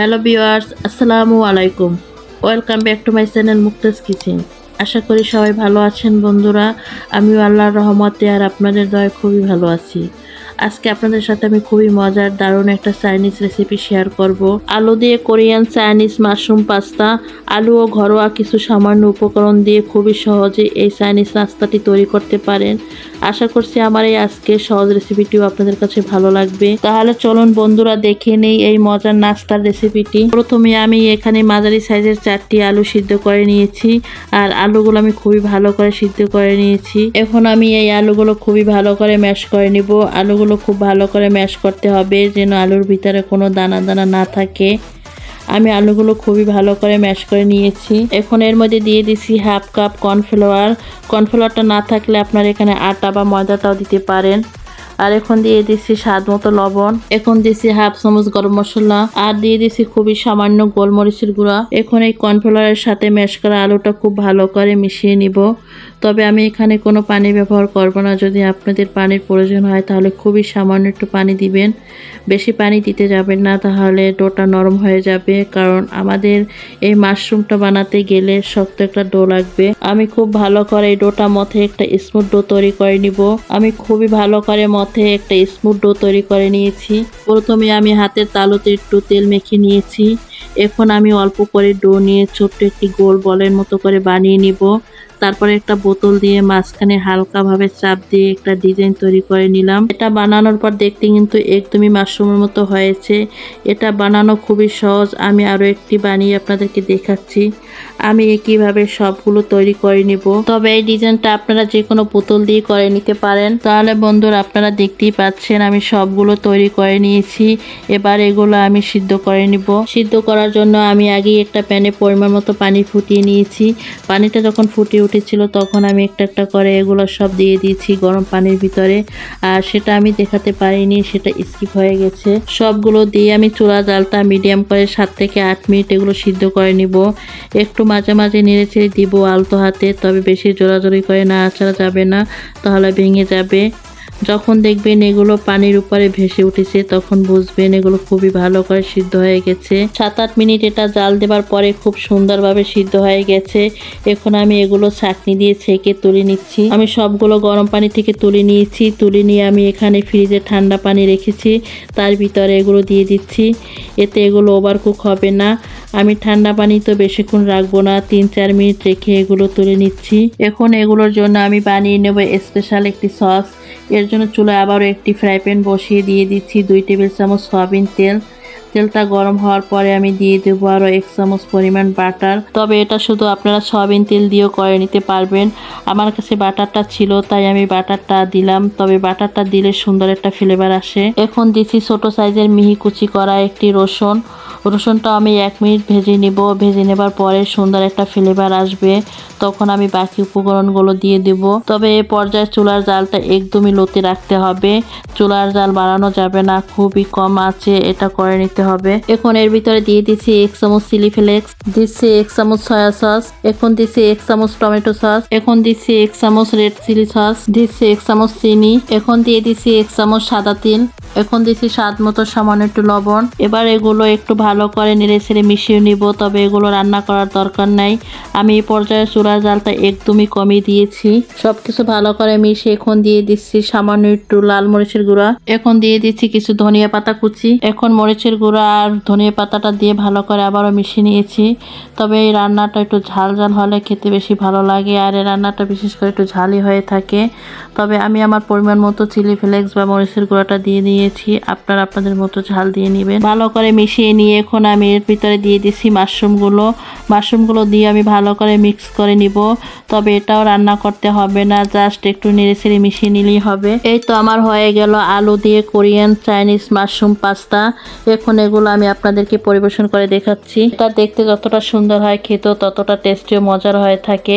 Hello viewers আসসালামু আলাইকুম। Welcome back to my channel Muktaj kitchen. আশা করি সবাই ভালো আছেন বন্ধুরা। আমিও আল্লাহর রহমতে আর আপনাদের দয় খুবই ভালো আছি। আজকে আপনাদের সাথে আমি খুবই মজার দারুণ একটা চাইনিজ রেসিপি শেয়ার করব। আলু দিয়ে কোরিয়ান চাইনিজ মাশরুম পাস্তা আলু ও ঘরোয়া কিছু সামান্য উপকরণ দিয়ে খুবই সহজে এই চাইনিজ নাস্তাটি তৈরি করতে পারেন। আশা করছি আমার এই আজকে সহজ রেসিপিটিও আপনাদের কাছে ভালো লাগবে। তাহলে চলুন বন্ধুরা দেখে নেই এই মজার নাস্তার রেসিপিটি প্রথমে আমি এখানে মাঝারি সাইজের চারটি আলু সিদ্ধ করে নিয়েছি, আর আলুগুলো আমি খুবই ভালো করে সিদ্ধ করে নিয়েছি। এখন আমি এই আলুগুলো খুবই ভালো করে ম্যাশ করে নিব। আলুগুলো খুব ভালো করে ম্যাশ করতে হবে, যেন আলুর ভিতরে কোনো দানা দানা না থাকে। আমি আলুগুলো খুবই ভালো করে ম্যাশ করে নিয়েছি। এখন এর মধ্যে দিয়ে দিছি হাফ কাপ কর্নফ্লাওয়ার। কর্নফ্লাওয়ারটা না থাকলে আপনার এখানে আটা বা ময়দাটাও দিতে পারেন। আর এখন দিয়ে দিচ্ছি স্বাদ মতো লবণ। এখন দিচ্ছি হাফ চামচ গরম মশলা আর দিয়ে দিচ্ছি খুবই সামান্য গোলমরিচের গুঁড়া। এখন এই কর্নফ্লাওয়ারের সাথে ম্যাশ করা আলুটা খুব ভালো করে মিশিয়ে নিব। তবে আমি এখানে কোনো পানি ব্যবহার করব না। যদি আপনাদের পানির প্রয়োজন হয় তাহলে খুবই সামান্য একটু পানি দিবেন। বেশি পানি দিতে যাবেন না, তাহলে ডোটা নরম হয়ে যাবে। কারণ আমাদের এই মাশরুমটা বানাতে গেলে শক্ত একটা ডো লাগবে। আমি খুব ভালো করে এই ডোটা মথে একটা স্মুথ ডো তৈরি করে নিব। আমি খুবই ভালো করে মথে একটা স্মুথ ডো তৈরি করে নিয়েছি। প্রথমে আমি হাতের তালুতে একটু তেল মেখে নিয়েছি। এখন আমি অল্প করে ডো নিয়ে ছোট্ট একটি গোল বলের মতো করে বানিয়ে নিব। তারপরে একটা বোতল দিয়ে মাঝখানে হালকাভাবে চাপ দিয়ে একটা ডিজাইন তৈরি করে নিলাম। এটা বানানোর পর দেখতে কিন্তু একদমই মাশরুমের মতো হয়েছে। এটা বানানো খুবই সহজ। আমি আরও একটি বানিয়ে আপনাদেরকে দেখাচ্ছি। আমি একইভাবে সবগুলো তৈরি করে নিব। তবে এই ডিজাইনটা আপনারা যে কোনো বোতল দিয়ে করে নিতে পারেন। তাহলে বন্ধুরা, আপনারা দেখতেই পাচ্ছেন আমি সবগুলো তৈরি করে নিয়েছি। এবার এগুলো আমি সিদ্ধ করে নিব। সিদ্ধ করার জন্য আমি আগেই একটা প্যানে পরিমাণ মতো পানি ফুটিয়ে নিয়েছি। পানিটা যখন ফুটে উঠেছিল, তখন আমি একটা একটা করে এগুলো সব দিয়ে দিয়েছি গরম পানির ভিতরে। আর সেটা আমি দেখাতে পারিনি, সেটা স্কিপ হয়ে গেছে। সবগুলো দিয়ে আমি চুলা জালটা মিডিয়াম করে সাত থেকে আট মিনিট এগুলো সিদ্ধ করে নিব। একটু মাঝে মাঝে নেড়ে ছেড়ে দিব আলতো হাতে, তবে বেশি জোরাজোরি করে না আছাড়া যাবে না, তাহলে ভেঙে যাবে। যখন দেখবেন এগুলো পানির উপরে ভেসে উঠেছে, তখন বুঝবেন এগুলো খুবই ভালো করে সিদ্ধ হয়ে গেছে। সাত আট মিনিট এটা জাল দেবার পরে খুব সুন্দরভাবে সিদ্ধ হয়ে গেছে। এখন আমি এগুলো চাটনি দিয়ে ছেঁকে তুলে নিচ্ছি। আমি সবগুলো গরম পানি থেকে তুলে নিয়েছি। তুলে নিয়ে আমি এখানে ফ্রিজে ঠান্ডা পানি রেখেছি। তার ভিতরে এগুলো দিয়ে দিচ্ছি। এতে এগুলো ওভারকুক হবে না। আমি ঠান্ডা পানি তো বেশিক্ষণ রাখব না, তিন, চার মিনিট রেখে এগুলো তুলে নিচ্ছি। এখন এগুলোর জন্য আমি বানিয়ে নেব স্পেশাল একটি সস। এর জন্য চুলায় আবারও একটি ফ্রাই প্যান বসিয়ে দিয়ে দিচ্ছি দুই টেবিল চামচ সয়াবিন তেল। তেলটা গরম হওয়ার পরে আমি দিয়ে দেবো আরও এক চামচ পরিমাণ বাটার। তবে এটা শুধু আপনারা সয়াবিন তেল দিয়েও করে নিতে পারবেন। আমার কাছে বাটারটা ছিল, তাই আমি বাটারটা দিলাম। তবে বাটারটা দিলে সুন্দর একটা ফ্লেভার আসে। এখন দিচ্ছি ছোট সাইজের মিহি কুচি করা একটি রসুন। রসুনটা আমি এক মিনিট ভেজে নিব। ভেজে নেবার পরে সুন্দর একটা ফ্লেভার আসবে। তখন আমি বাকি উপকরণগুলো দিয়ে দেব। তবে এই পর্যায়ে চুলার জালটা একদমই লতে রাখতে হবে। চুলার জাল বাড়ানো যাবে না, খুবই কম আছে, এটা করে নিতে হবে। এখন এর ভিতরে দিয়ে দিচ্ছি এক চামচ চিলি ফ্লেক্স দিচ্ছি এক চামচ সয়া সস এখন দিচ্ছি এক চামচ টমেটো সস এখন দিচ্ছি এক চামচ রেড চিলি সস দিচ্ছি এক চামচ চিনি, এখন দিয়ে দিচ্ছি এক চামচ সাদা তিল। এখন দিচ্ছি স্বাদ মতো সামান্য একটু লবণ। এবার এগুলো একটু ভালো করে নেড়ে ছেড়ে মিশিয়ে নিব, তবে এগুলো রান্না করার দরকার নাই। আমি এই পর্যায়ে চুলার জালটা একদমই কমিয়ে দিয়েছি। সবকিছু ভালো করে মিশিয়ে এখন দিয়ে দিচ্ছি সামান্য একটু লাল মরিচের গুঁড়া। এখন দিয়ে দিচ্ছি কিছু ধনিয়া পাতা কুচি। এখন মরিচের গুঁড়া আর ধনিয়া পাতাটা দিয়ে ভালো করে আবারও মিশিয়ে নিয়েছি। তবে এই রান্নাটা একটু ঝাল ঝাল হলে খেতে বেশি ভালো লাগে, আর এই রান্নাটা বিশেষ করে একটু ঝালই হয়ে থাকে। তবে আমি আমার পরিমাণ মতো চিলি ফ্লেক্স বা মরিচের গুঁড়াটা দিয়ে নিয়েছি, আপনারা আপনাদের মতো ঝাল দিয়ে নেবেন। ভালো করে মিশিয়ে নিয়ে এখন আমি এর ভিতরে দিয়ে দিচ্ছি মাশরুমগুলো। মাশরুমগুলো দিয়ে আমি ভালো করে মিক্স করে নিব। তবে এটাও রান্না করতে হবে না, জাস্ট একটু নেড়ে ছেড়ে মিশিয়ে নিলেই হবে। এই তো আমার হয়ে গেল আলু দিয়ে কোরিয়ান চাইনিজ মাশরুম পাস্তা। এখন এগুলো আমি আপনাদেরকে পরিবেশন করে দেখাচ্ছি। এটা দেখতে যতটা সুন্দর হয়, খেতেও ততটা টেস্টিও মজার হয়ে থাকে।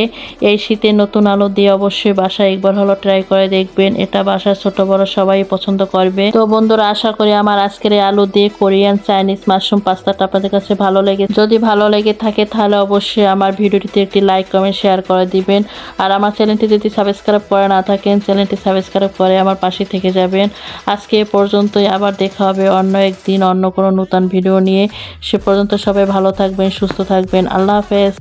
এই শীতে নতুন আলু দিয়ে অবশ্যই বাসায় একবার হলো ট্রাই করে দেখবেন। এটা বাসায় ছোট বড় সবাই পছন্দ করবে। তো বন্ধুরা, আশা করি আমার আজকের আলু দিয়ে কোরিয়ান চাইনিজ মাশরুম পাস্তাটা আপনাদের কাছে ভালো লেগে যদি ভালো লেগে থাকে তাহলে অবশ্যই আমার ভিডিওটিতে একটি লাইক কমেন্ট শেয়ার করে দিবেন। আর আমার চ্যানেলটি যদি সাবস্ক্রাইব করে না থাকেন, চ্যানেলটি সাবস্ক্রাইব করে আমার পাশে থেকে যাবেন। আজকে এ পর্যন্তই, আবার দেখা হবে অন্য একদিন, অন্য কোনো নতুন ভিডিও নিয়ে। সে পর্যন্ত সবাই ভালো থাকবেন, সুস্থ থাকবেন। আল্লাহ হাফেজ।